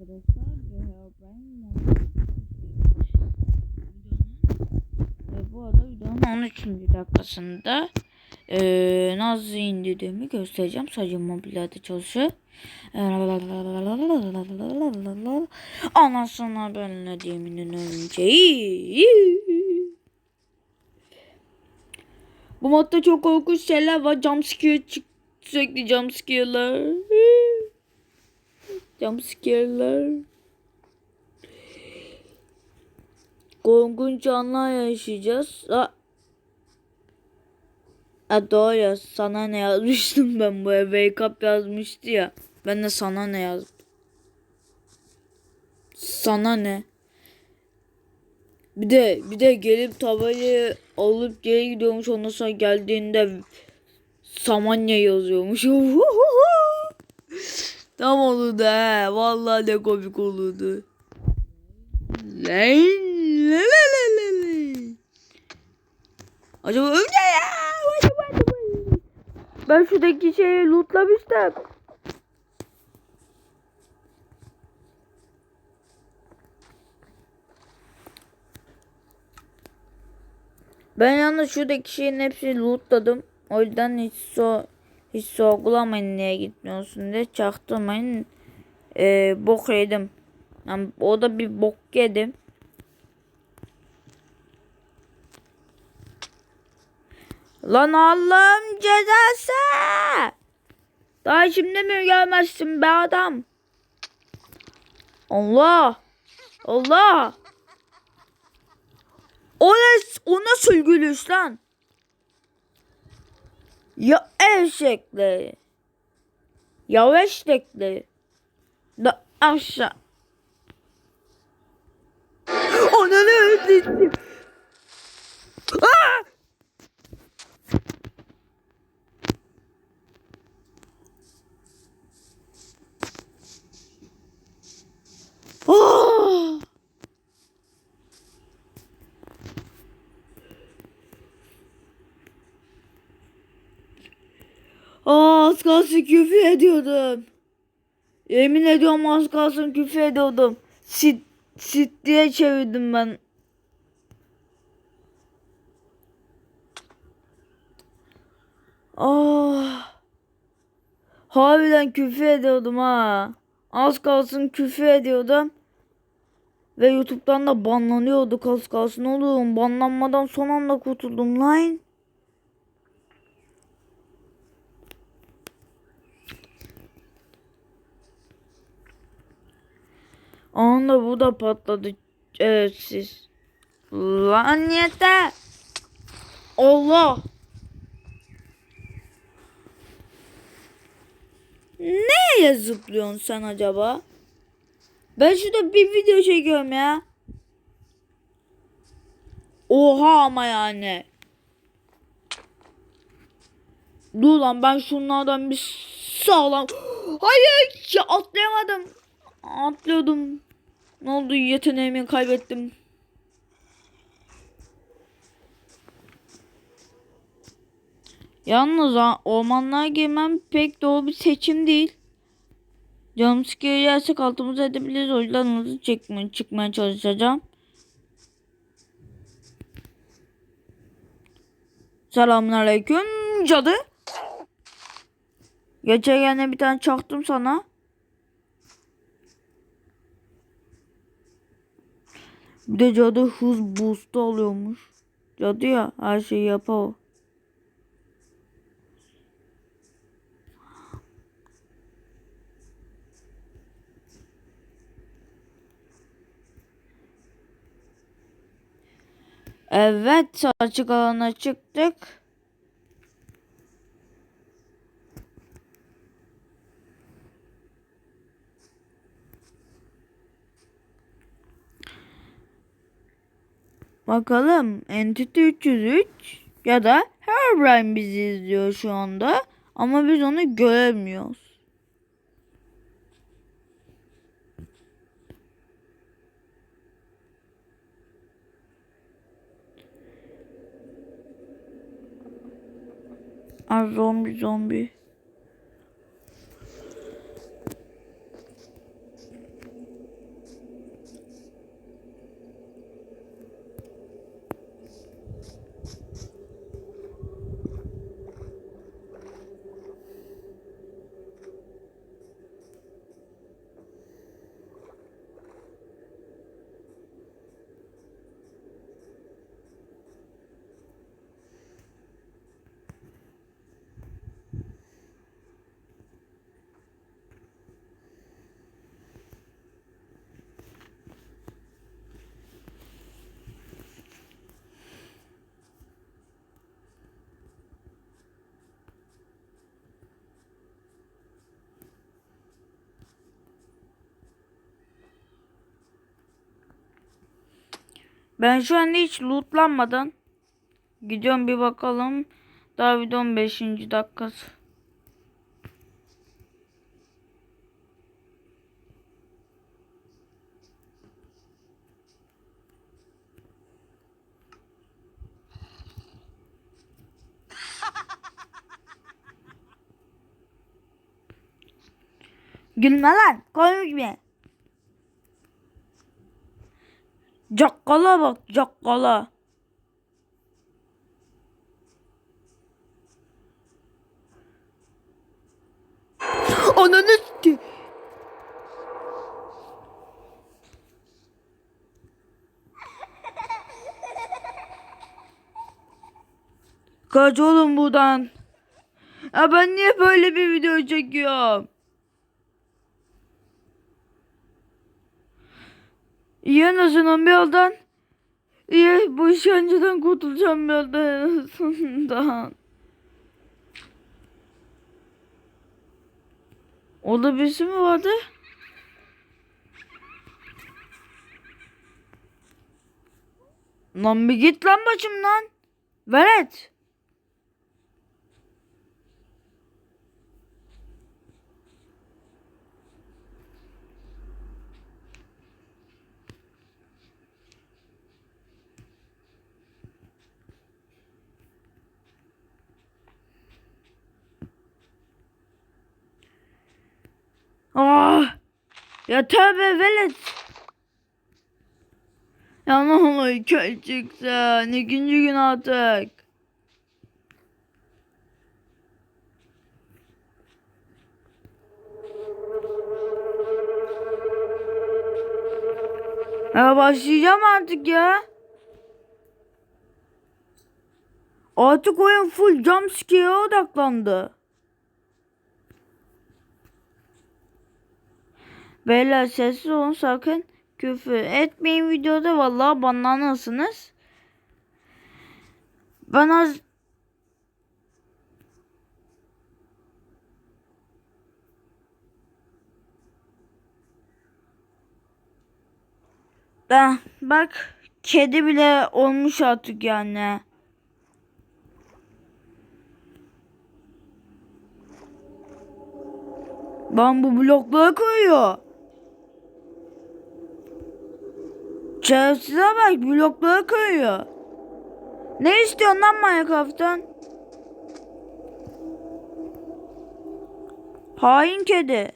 arkadaşlar. Ve bu arada videonun 13. dakikasında eee nasıl indirdiğimi göstereceğim. Sadece mobillerde çalışıyor. Ondan sonra ben ne diyeyim önce. Bu modda çok korkunç şeyler var. Jumpscare çık sürekli jumpscare'lar. Jumpscare'lar. Korkunç anlar yaşayacağız. Ha. Ha doğru sana ne yazmıştım ben bu wake up yazmıştı ya. Ben de sana ne yazdım. Sana ne? Bir de bir de gelip tavayı alıp geri gidiyormuş ondan sonra geldiğinde Samanya yazıyormuş. Tam olurdu he. Vallahi ne komik olurdu. Lan la la. Acaba öyle ya. Vay, vay. Ben şuradaki şeyi lootlamıştım. Ben yalnız şuradaki şeyin hepsini lootladım. O yüzden hiç so hiç sorgulamayın niye gitmiyorsun diye çaktırmayın. Ee, bok yedim. Yani o da bir bok yedim. Lan Allah'ım cezası. Daha şimdi mi gelmezsin be adam? Allah. Allah. O, nas- o nasıl gülüş lan? Ya eşekli. Ya eşekli. Da aşağı. Ananı öldürdüm. Aa! Aa! Aa, az kalsın küfür ediyordum. Yemin ediyorum az kalsın küfür ediyordum. Sit, sit diye çevirdim ben. Ah. Harbiden küfür ediyordum ha. Az kalsın küfür ediyordum. Ve YouTube'dan da banlanıyorduk az kalsın oğlum. Banlanmadan son anda kurtuldum lan. Anında bu da patladı. Evet siz. Lan yeter. Allah. Neye zıplıyorsun sen acaba? Ben şurada bir video çekiyorum ya. Oha ama yani. Dur lan ben şunlardan bir sağlam. Hayır ya atlayamadım. Atlıyordum. Ne oldu yeteneğimi kaybettim. Yalnız ormanlığa girmem pek doğru bir seçim değil. Jumpscare yersek altımıza edebiliriz. O yüzden hızlı çekmeye, çıkmaya çalışacağım. Selamünaleyküm cadı. Geçen bir tane çaktım sana. Bir de cadı hız boost'u alıyormuş. Cadı ya her şeyi yapar. Evet açık alana çıktık. Bakalım Entity 303 ya da Herobrine bizi izliyor şu anda. Ama biz onu göremiyoruz. Aa, zombi zombi. Ben şu anda hiç lootlanmadan gidiyorum bir bakalım. Daha videonun 5. dakikası. Gülme lan. Komik mi? Cakkala bak cakkala. Ananı s- Kaç oğlum buradan. Ya ben niye böyle bir video çekiyorum? İyi en azından bir yoldan. İyi bu işkenceden kurtulacağım bir yoldan en azından. Orada birisi mi vardı? Lan bir git lan başımdan. Velet. Ah! Ya tövbe velet. Ya ne olur köy çıksın. İkinci gün artık. Ya başlayacağım artık ya. Artık oyun full jumpscare'e odaklandı. Beyler sessiz olun sakın küfür etmeyin videoda vallahi banlanırsınız. Ben az Ben bak kedi bile olmuş artık yani. Lan bu bloklara koyuyor. Şerefsize bak bloklara koyuyor. Ne istiyorsun lan Minecraft'tan? Hain kedi.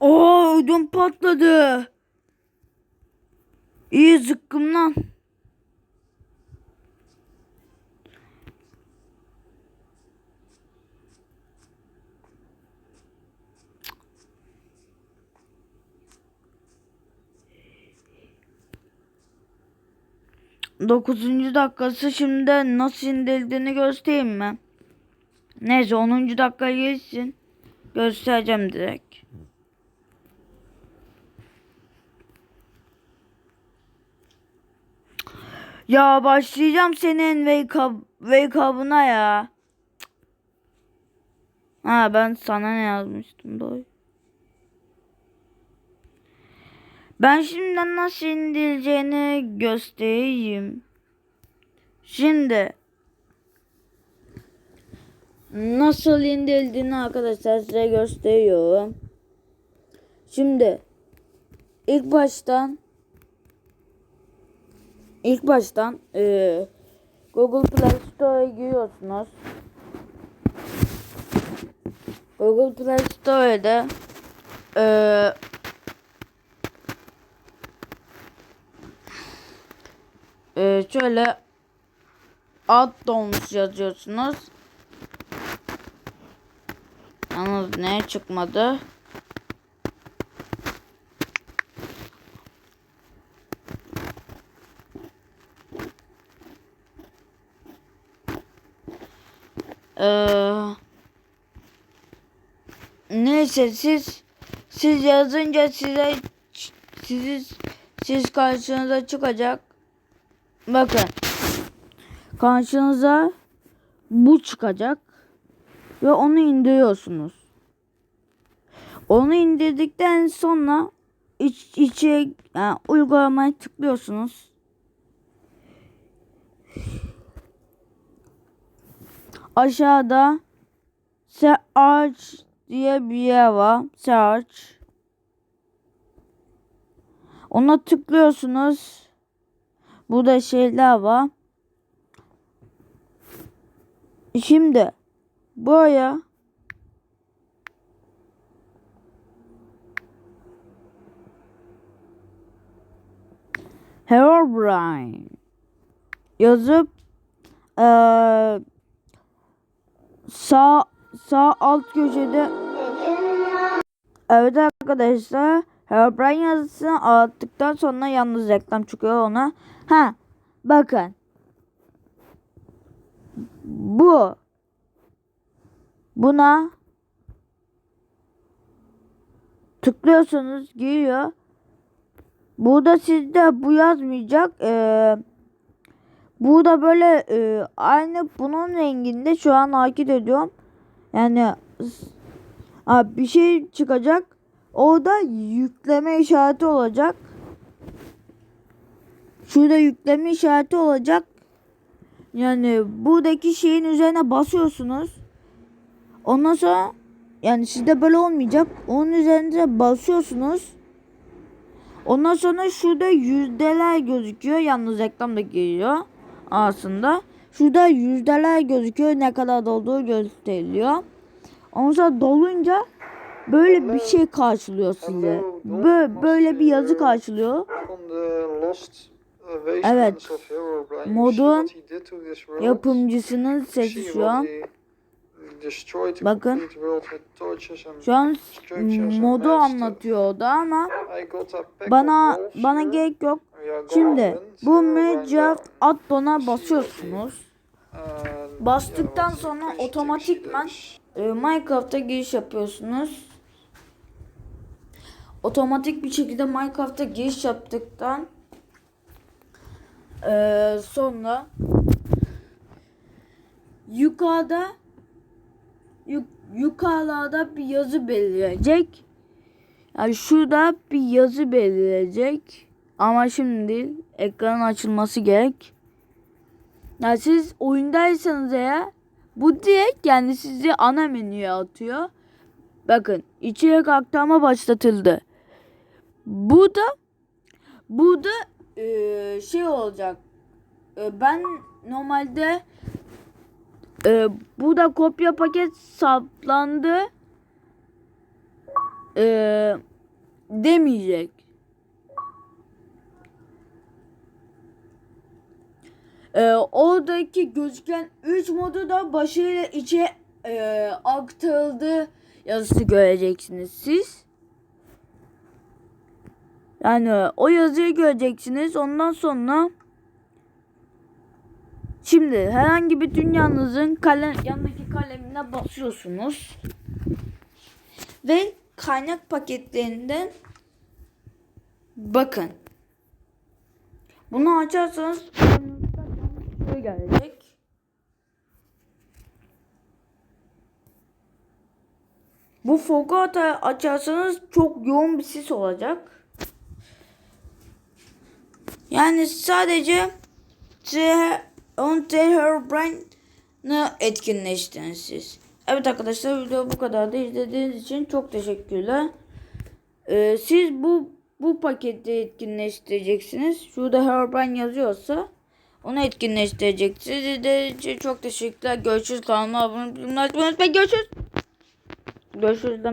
Oo ödüm patladı. İyi zıkkım lan. Dokuzuncu dakikası şimdi nasıl indirildiğini göstereyim mi? Neyse 10. dakika geçsin. Göstereceğim direkt. Ya başlayacağım senin wake up, wake up'ına ya. Ha ben sana ne yazmıştım doğru. Ben şimdiden nasıl indirileceğini göstereyim. Şimdi nasıl indirildiğini arkadaşlar size gösteriyorum. Şimdi ilk baştan ilk baştan eee, Google Play Store'a giriyorsunuz. Google Play Store'da eee eee, şöyle add-ons yazıyorsunuz. Yalnız ne çıkmadı? Ee, neyse siz siz yazınca size siz siz karşınıza çıkacak. bakın karşınıza bu çıkacak ve onu indiriyorsunuz. Onu indirdikten sonra iç, içe yani uygulamaya tıklıyorsunuz. Aşağıda Search diye bir yer var. Search. Ona tıklıyorsunuz. Burada şeyler var. Şimdi buraya Herobrine yazıp eee sağ sağ alt köşede Evet arkadaşlar Herobrine yazısını attıktan sonra yalnız reklam çıkıyor ona. Ha bakın bu buna tıklıyorsunuz giriyor. Burada sizde bu yazmayacak. Ee, burada böyle e, aynı bunun renginde şu an hareket ediyorum. Yani Aa, bir şey çıkacak. Orada yükleme işareti olacak. Şurada yükleme işareti olacak. Yani buradaki şeyin üzerine basıyorsunuz. Ondan sonra yani sizde böyle olmayacak. Onun üzerine basıyorsunuz. Ondan sonra şurada yüzdeler gözüküyor. Yalnız reklam da geliyor aslında. Şurada yüzdeler gözüküyor. Ne kadar dolduğu gösteriliyor. Ondan sonra dolunca böyle bir şey karşılıyor size. Böyle, böyle bir yazı karşılıyor. Evet. Modun. Yapımcısının sesi şu an. Bakın. Şu an modu bad stuff. anlatıyordu ama bana bana gerek yok. Şimdi bu Minecraft addon'a basıyorsunuz. Bastıktan sonra otomatikman e, Minecraft'a giriş yapıyorsunuz. Otomatik bir şekilde Minecraft'a giriş yaptıktan e, sonra yukarıda yuk, yukarıda bir yazı belirecek. Yani şurada bir yazı belirecek. Ama şimdi değil. Ekranın açılması gerek. Yani siz oyundaysanız eğer bu direkt yani sizi ana menüye atıyor. Bakın içerik aktarma başlatıldı. Bu da bu da eee, şey olacak. Eee, ben normalde eee bu da kopya paket saplandı. Eee demeyecek. Ee, oradaki gözüken 3 modu da başarıyla içe e, aktarıldı yazısı göreceksiniz siz. Yani o yazıyı göreceksiniz. Ondan sonra şimdi herhangi bir dünyanızın kalem, yanındaki kalemine basıyorsunuz. Ve kaynak paketlerinden bakın. Bunu açarsanız şöyle gelecek. Bu Fogata açarsanız çok yoğun bir sis olacak. Yani sadece on Herobrine'ı etkinleştirin siz. Evet arkadaşlar video bu kadar da izlediğiniz için çok teşekkürler. Ee, siz bu bu paketi etkinleştireceksiniz. Şurada Herobrine yazıyorsa onu etkinleştireceksiniz. İzlediğiniz için çok teşekkürler. Görüşürüz. Kanalıma abone olmayı unutmayın. Görüşürüz. Görüşürüz demedim.